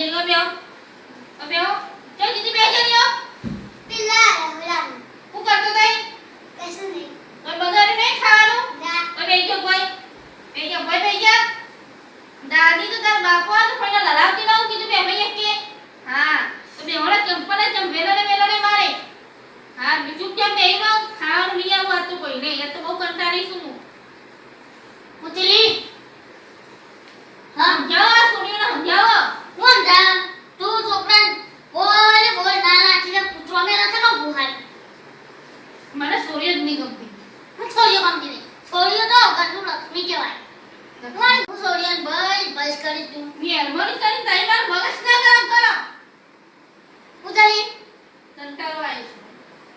જણીઓ બેહો. અ બેહો. ચાલ દીદી બે જણીઓ પેલા રવલાનું હું કરતો તઈ? કશું નહીં. કોઈ બગાડે નહીં ખાવાનું? ના. ઓય બેહી જા ભાઈ. બેહી જા ભાઈ બેહી જા દાદી તો તાર બાપો આ પહેલા લડાવતી ન હું કીધું બે ભાઈ કે. હા તો બે હોળા ચંપલ જ ચંપેલો ને મેલો ને મારે. હા બીજું કેમ બે રહો ખાવાનું લઈ આવું આ તો કોઈ નહીં. એ તો બહુ કંટાળી છું હું. મુતલી સમજાવો આ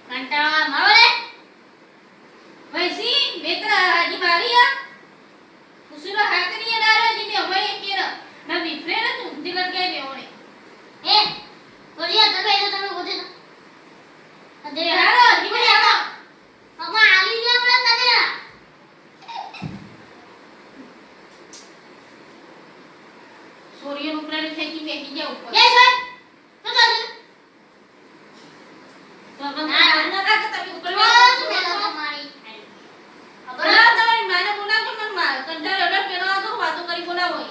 कंटाळा ફેંકી જા ઉપર એ સર તો તો તો ના ના કાકે તમે ઉપર બસ મેલા તમારી બરા તમારી માને બોલાવજો મને માર કંટાળો એટલે પેલો તો વાતો કરી બોલાવો એ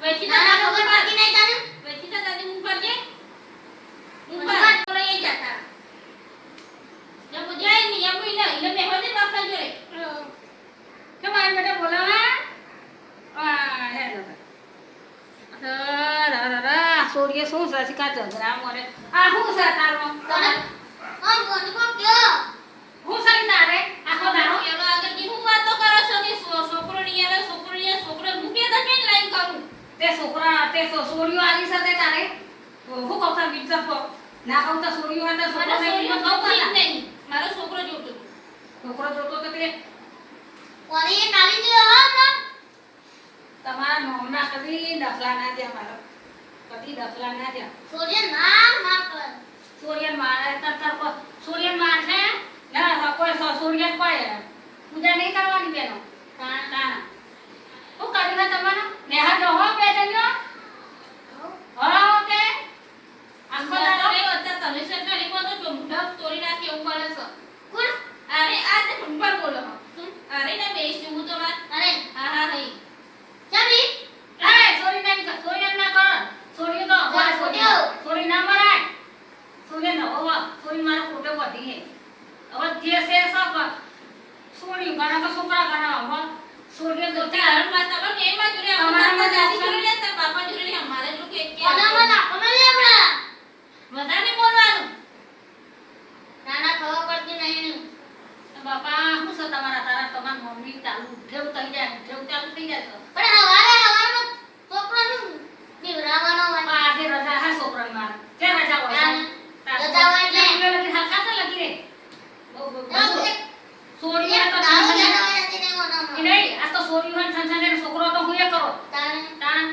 વૈસી ના ખબર બાકી નહીં તને વૈસી ના દાદી મું પર જે મું મને પર બોલાઈ જાતા જબ જાય ની એમ ઈ ના એટલે બેહવા દે બાપના જોડે કેમ આ બેટા બોલાવા આ હે લો સોરીએ શું છે? શીખા ઝઘડા મરે આ હું છે તારો? આમ કોણ કોણ કે હું સરી તારે? આખો દારો એનો આગળ કી હું વાતો કરો છો કે છોકરો ની આવે છોકરો ની છોકરો મૂકે તો કેમ લાઈન કરું? તે છોકરા તે સોરીઓ આવી સાથે તારે? હું કહું તા બીજા પર ના કહું તો સોરીઓ હતા છોકરો નહીં. મારો છોકરો જોતો. છોકરો જોતો તો તે કોને કાલી દે હા તમારા નોમના કદી દખલા ના દે મારો કદી દખલા ના દે સૂર્ય માર માર કર સૂર્ય મારે તર તર પર. સૂર્ય માર છે? ના હા, કોઈ સો- સોરિયન કોઈ પૂજા નહીં કરવાની બેનો. કાણ કાણ હું કરી ના તમારા નેહા જો હો બે જણ્યો હો કે આખો દાડો એ અત્યારે તમે માં તો ચમડા તોડી નાખે એવું પડે છે. કોણ? અરે આ તે પર બોલો. અરે ના બેસ હું તો વાત અરે. હા હા હઈ ચાલી એ સોરી નહીં કર સોરી ના કર સોરી તો જા, સોરી સોરી. સોરી ના મરાય સોરી ન હોવા સોરી મારો ફોટો વધી હે હવે જે છે સબ સોરી ગાના તો છોકરા ગાના હવે સોરી તો તો તાર માતા પર કે માં જોડે અમારા માં દાદી જોડે ને તાર પાપા જોડે ને અમારે જો કે કે કોના માં આપો ને હમણાં વધારે બોલવાનું નાના ખબર પડતી નહીં બાપા હું છે તમારા તારા તમારા મમ્મી ચાલુ ઉઠેવ થઈ જાય ઉઠેવ ચાલુ થઈ જાય તો પણ હવારે હવારમાં છોકરાનું નિવરાવાનો હોય પણ આજે રજા હે છોકરાની મારે કે રજા હોય ના, રજા હોય એટલે. લગી હા ખાતા લગી રે બહુ બહુ ના, બહુ. એક- સોરી એક તો દાડો છાનછાન- જતો હોય નથી ને કોનામાં. એ નહીં આ તો સોરી હોય છાનછાન એને છોકરો તો હું એ કરો. તાણે તાણ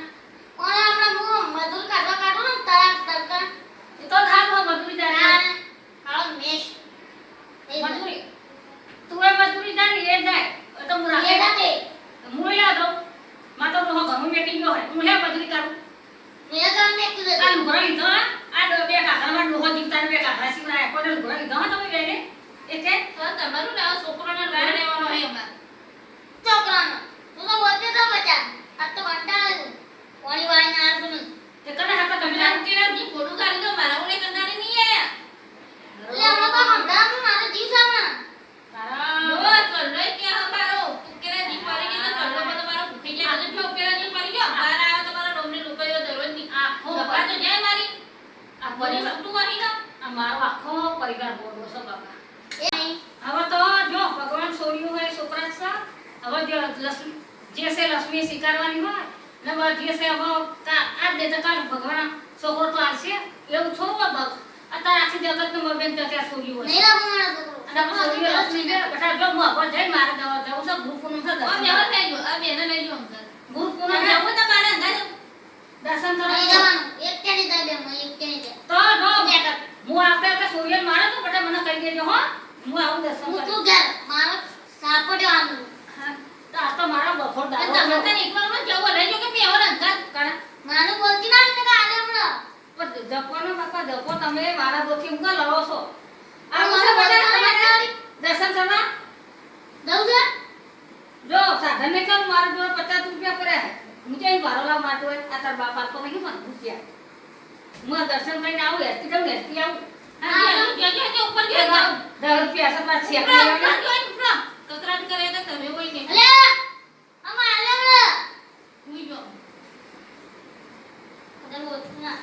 કોને આપણે હું મજૂર કાઢવા કાઢું ને તરત તરત એ તો થાક મજૂરી જાય તાણે હાલો મેશ એ મજૂરી તું એ મજૂરી જાય ને એ જાય એ તો હું એ રાખે જાતે હું યા દઉં માં તો હું ઘણું મેકી ગયો હોય હું હે મજૂરી કરું મેં તો મેં કીધું આ લુગડા લીધો હા? આ દ- બે કાકરામાં ડોહો દીપતા ને બે કાકરા સીવડાયા. કોઈને લુગડા લીધા હા તમે બેને? એ કે? તો તમારું ને આ છોકરોને લઈ લેવાનો હે અમારે. છોકરાનો? તું તો બોલતી તો બચા. આ તો કંટાળે છું. પાણી વાળીને આ છું તે કને તમે? ની? કાઢી દો મારા ઓલે કંટાળે નહીં આયા? એટલે હમણાં તો સમજાવું મારે જીવ સામે નો તારા- ચલ્લો કે અમારો ઉકેરા જી પડી ગયો તો ચલ્લો માં ભૂખી ગયા જો ઉકેરા જી પડી ગયો. બાર આવ્યો તમારો ડોમની રૂપિયો દરરોજની આખો સપા તો જાય મારી. આ પરિવાર- છૂટું વાહી ના આ મારો આખો પરિવાર બોલો છો બાપા. નહીં હવે તો જો ભગવાન છોડ્યું હોય છોકરા છે. હવે જો લક્ષ્મી- જે છે લક્ષ્મી સ્વીકારવાની હોય ને હવે જે છે હવે આજ દે તો કાલ ભગવાન છોકરો તો આવશે એવું થોડું અત્યારે આખી જગતનું બેન તો ત્યાં છોડ્યું હોય. નહીં અને આપણે લક્ષ્મી બે બેટા જો હું હવે જઈ મારે દવા જવું છે ગુરુ પૂનમ છે આ દર્શન બેહો લઈ જો આ બેને લઈ જો ગુરુ પૂનમ જવું તો મારે અંદાજે. દર્શન નહીં કરવા. એક કેની જાય બે હું એક જાય તો જો હું આવતા સૂર્ય મારે તો બેટા મને કહી દેજો હો. હું આવું દર્શન હું તું ઘર મારો સાપડ્યો આનું તો આ તો મારા બફોર દાડો તમે તને એકવારમાં જવું લઈ જો કે બેહો ને અંદર કારણ માનું બોલતી ના ને કે આલે પણ જપવાનો બાપા જપો તમે મારા દોથી ઊંઘા લડો છો. આ આ બધા દર્શન કરવા? દઉં છે? જો સાધન ને કેમ મારા જોડે પચાસ રૂપિયા કર્યા હે હું જઈને બારોલા માટે આ તાર બાપ આપતો નહીં મને રૂપિયા હું દર્શન કરીને આવું હેરતી જાઉં હેરતી આવું. હા, જો, જો, જો, ઉપર જો, એમાં જાઓ. દસ રૂપિયા છે જોઈને ઉપરા. કકરાટ કરે તો તમે હોય ને. અમાર આલે હુઈ જાઓ. કદર હોતું ના ના